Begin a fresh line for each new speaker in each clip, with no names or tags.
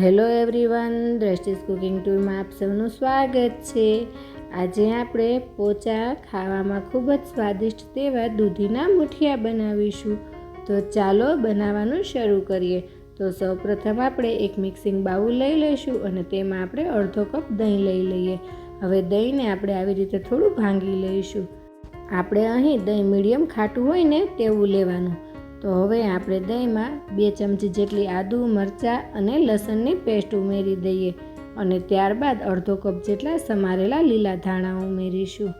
Hello everyone, Drashti's cooking ટૂરમાં આપ સૌનું સ્વાગત છે. આજે આપણે પોચા ખાવામાં ખૂબ જ સ્વાદિષ્ટ તેવા દૂધીના મુઠિયા બનાવીશું. તો ચાલો બનાવવાનું શરૂ કરીએ. તો સૌપ્રથમ આપણે એક મિક્સિંગ બાઉલ લઈ લઈશું અને તેમાં આપણે અડધો કપ દહીં લઈ લઈએ. હવે દહીંને આપણે આવી રીતે થોડું ભાંગી લઈશું. આપણે અહીં દહીં મીડિયમ ખાટું હોય ને તેવું લેવાનું. તો હવે આપણે દહીંમાં બે ચમચી જેટલી આદુ, મરચાં અને લસણની પેસ્ટ ઉમેરી દઈએ અને ત્યારબાદ અડધો કપ જેટલા સમારેલા લીલા ધાણા ઉમેરીશું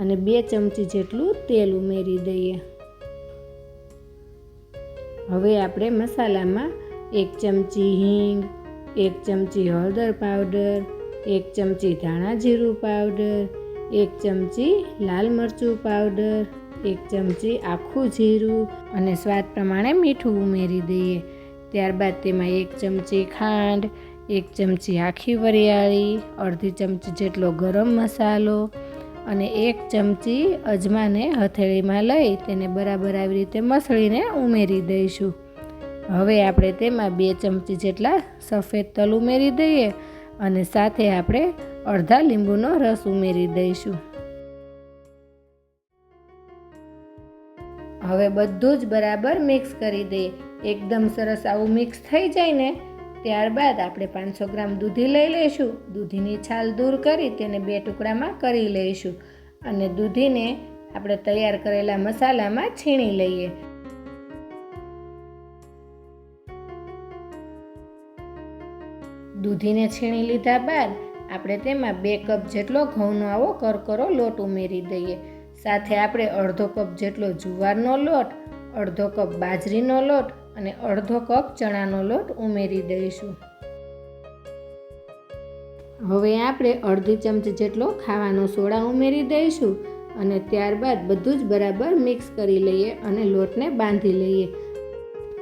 અને બે ચમચી જેટલું તેલ ઉમેરી દઈએ. હવે આપણે મસાલામાં એક ચમચી હિંગ, એક ચમચી હળદર પાવડર, એક ચમચી ધાણા જીરું પાવડર એક ચમચી લાલ મરચું પાવડર, એક ચમચી આખું જીરું અને સ્વાદ પ્રમાણે મીઠું ઉમેરી દઈએ. ત્યારબાદ તેમાં એક ચમચી ખાંડ, એક ચમચી આખી વરિયાળી, અડધી ચમચી જેટલો ગરમ મસાલો અને એક ચમચી અજમાને હથેળીમાં લઈ તેને બરાબર આવી રીતે મસળીને ઉમેરી દઈશું. હવે આપણે તેમાં બે ચમચી જેટલા સફેદ તલ ઉમેરી દઈએ અને સાથે આપણે અડધા લીંબુનો રસ ઉમેરી દઈશું. હવે બધું જ બરાબર મિક્સ કરી દઈએ. એકદમ સરસ આવું મિક્સ થઈ જાય ને, ત્યારબાદ આપણે પાંચસો ગ્રામ દૂધી લઈ લઈશું. દૂધીની છાલ દૂર કરી તેને બે ટુકડામાં કરી લઈશું. અને દૂધીને આપણે તૈયાર કરેલા મસાલામાં છીણી લઈએ. દૂધીને છીણી લીધા બાદ આપણે તેમાં બે કપ જેટલો ઘઉંનો આવો કરકરો લોટ ઉમેરી દઈએ. સાથે આપણે અડધો કપ જેટલો જુવારનો લોટ, અડધો કપ બાજરીનો લોટ અને અડધો કપ ચણાનો લોટ ઉમેરી દઈશું. હવે આપણે અડધી ચમચી જેટલો ખાવાનો સોડા ઉમેરી દઈશું અને ત્યારબાદ બધું જ બરાબર મિક્સ કરી લઈએ અને લોટને બાંધી લઈએ.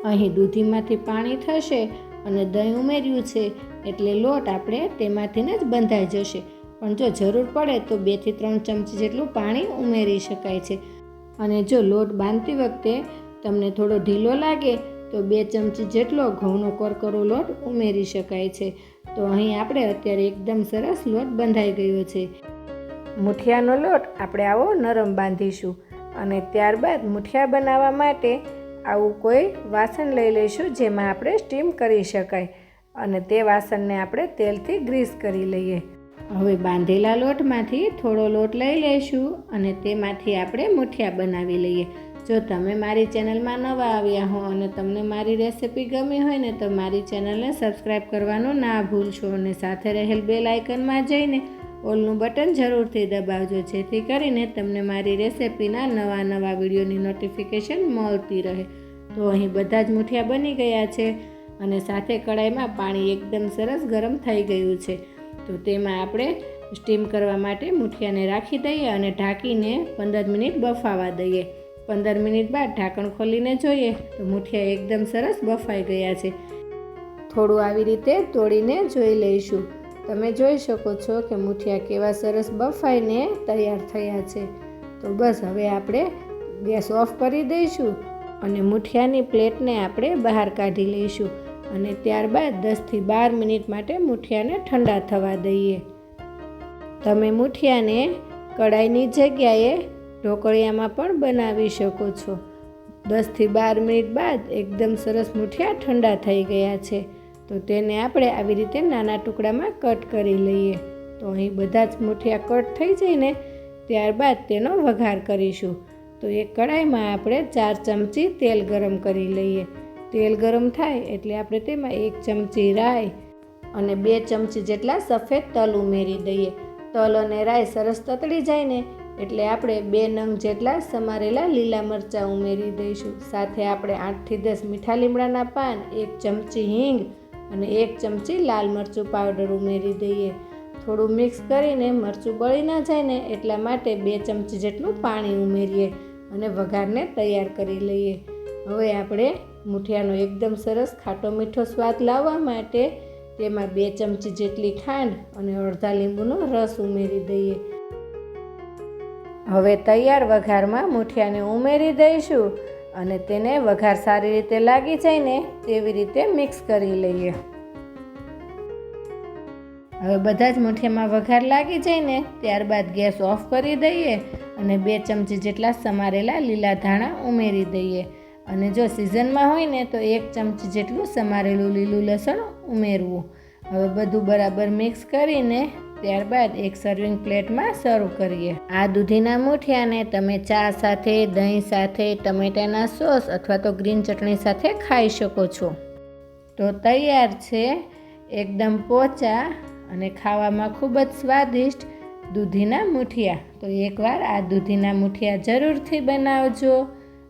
અહીં દૂધીમાંથી પાણી થશે અને દહીં ઉમેર્યું છે એટલે લોટ આપણે તેમાંથીને જ બંધાઈ જશે. પણ જો જરૂર પડે તો બેથી ત્રણ ચમચી જેટલું પાણી ઉમેરી શકાય છે. અને જો લોટ બાંધતી વખતે તમને થોડો ઢીલો લાગે, તો બે ચમચી જેટલો ઘઉંનો કરકરો લોટ ઉમેરી શકાય છે. તો અહીં આપણે અત્યારે એકદમ સરસ લોટ બંધાઈ ગયો છે. મુઠિયાનો લોટ આપણે આવો નરમ બાંધીશું અને ત્યારબાદ મુઠિયા બનાવવા માટે આવું કોઈ વાસણ લઈ લઈશું જેમાં આપણે સ્ટીમ કરી શકાય અને તે વાસણને આપણે તેલથી ગ્રીસ કરી લઈએ. હવે બાંધેલા લોટમાંથી થોડો લોટ લઈ લઈશું અને તેમાંથી આપણે મુઠિયા બનાવી લઈએ. જો તમે મારી ચેનલમાં નવા આવ્યા હો અને તમને મારી રેસિપી ગમી હોય ને તો મારી ચેનલને સબસ્ક્રાઈબ કરવાનું ના ભૂલશો અને સાથે રહેલ બેલ આઇકનમાં જઈને ઓલનું બટન જરૂરથી દબાવજો, જેથી કરીને તમને મારી રેસિપીના નવા નવા વિડીયોની નોટિફિકેશન મળતી રહે. તો અહીં બધા જ મુઠિયા બની ગયા છે અને સાથે કડાઈમાં પાણી એકદમ સરસ ગરમ થઈ ગયું છે. તો તેમાં આપણે સ્ટીમ કરવા માટે મુઠિયાને રાખી દઈએ અને ઢાંકીને પંદર મિનિટ બફાવા દઈએ. પંદર મિનિટ બાદ ઢાંકણ ખોલીને જોઈએ તો મુઠિયા એકદમ સરસ બફાઈ ગયા છે. થોડું આવી રીતે તોડીને જોઈ લઈશું. તમે જોઈ શકો છો કે મુઠિયા કેવા સરસ બફાઈને તૈયાર થયા છે. તો બસ હવે આપણે ગેસ ઓફ કરી દઈશું અને મુઠિયાની પ્લેટને આપણે બહાર કાઢી લઈશું અને ત્યારબાદ દસથી બાર મિનિટ માટે મુઠિયાને ઠંડા થવા દઈએ. તમે મુઠિયાને કડાઈની જગ્યાએ ઢોકળિયામાં પણ બનાવી શકો છો. દસથી બાર મિનિટ બાદ એકદમ સરસ મુઠિયા ઠંડા થઈ ગયા છે. તો તેને આપણે આવી રીતે નાના ટુકડામાં કટ કરી લઈએ. તો અહીં બધા જ મુઠિયા કટ થઈ જઈને ત્યારબાદ તેનો વઘાર કરીશું. તો એક કડાઈમાં આપણે ચાર ચમચી તેલ ગરમ કરી લઈએ. તેલ ગરમ થાય એટલે આપણે તેમાં એક ચમચી રાઈ અને બે ચમચી જેટલા સફેદ તલ ઉમેરી દઈએ. તલ અને રાઈ સરસ તતડી જાય ને એટલે આપણે બે નંગ જેટલા સમારેલા લીલા મરચાં ઉમેરી દઈશું. સાથે આપણે આઠથી દસ મીઠા લીમડાના પાન, એક ચમચી હિંગ અને એક ચમચી લાલ મરચું પાવડર ઉમેરી દઈએ. થોડું મિક્સ કરીને મરચું બળી ના જાય ને એટલા માટે બે ચમચી જેટલું પાણી ઉમેરીએ અને વઘારને તૈયાર કરી લઈએ. હવે આપણે મુઠિયાનો એકદમ સરસ ખાટો મીઠો સ્વાદ લાવવા માટે તેમાં બે ચમચી જેટલી ખાંડ અને અડધા લીંબુનો રસ ઉમેરી દઈએ. હવે તૈયાર વઘારમાં મુઠિયાને ઉમેરી દઈશું. અને તેને વઘાર સારી રીતે લાગી જાય ને તેવી રીતે મિક્સ કરી લઈએ. હવે બધા જ મુઠિયામાં વઘાર લાગી જાય ને ત્યારબાદ ગેસ ઓફ કરી દઈએ અને બે ચમચી જેટલા સમારેલા લીલા ધાણા ઉમેરી દઈએ. અને જો સિઝનમાં હોય ને તો એક ચમચી જેટલું સમારેલું લીલું લસણ ઉમેરવું. હવે બધું બરાબર મિક્સ કરીને ત્યારબાદ એક સર્વિંગ પ્લેટમાં સર્વ કરીએ. આ દૂધીના મૂઠિયાને તમે ચા સાથે, દહીં સાથે, ટમેટાના સોસ અથવા તો ગ્રીન ચટણી સાથે ખાઈ શકો છો. તો તૈયાર છે એકદમ પોચા અને ખાવામાં ખૂબ જ સ્વાદિષ્ટ દૂધીના મૂઠિયા. તો એકવાર આ દૂધીના મૂઠિયા જરૂરથી બનાવજો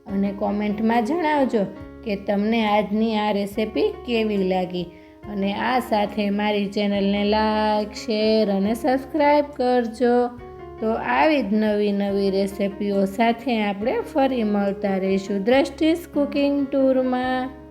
અને કોમેન્ટમાં જણાવજો કે તમને આજની આ રેસિપી કેવી લાગી. અને આ સાથે મારી ચેનલને લાઈક, શેર અને સબસ્ક્રાઈબ કરજો. તો આવી જ નવી નવી રેસિપીઓ સાથે આપણે ફરી મળતા રહીશું દ્રષ્ટિસ કુકિંગ ટૂરમાં.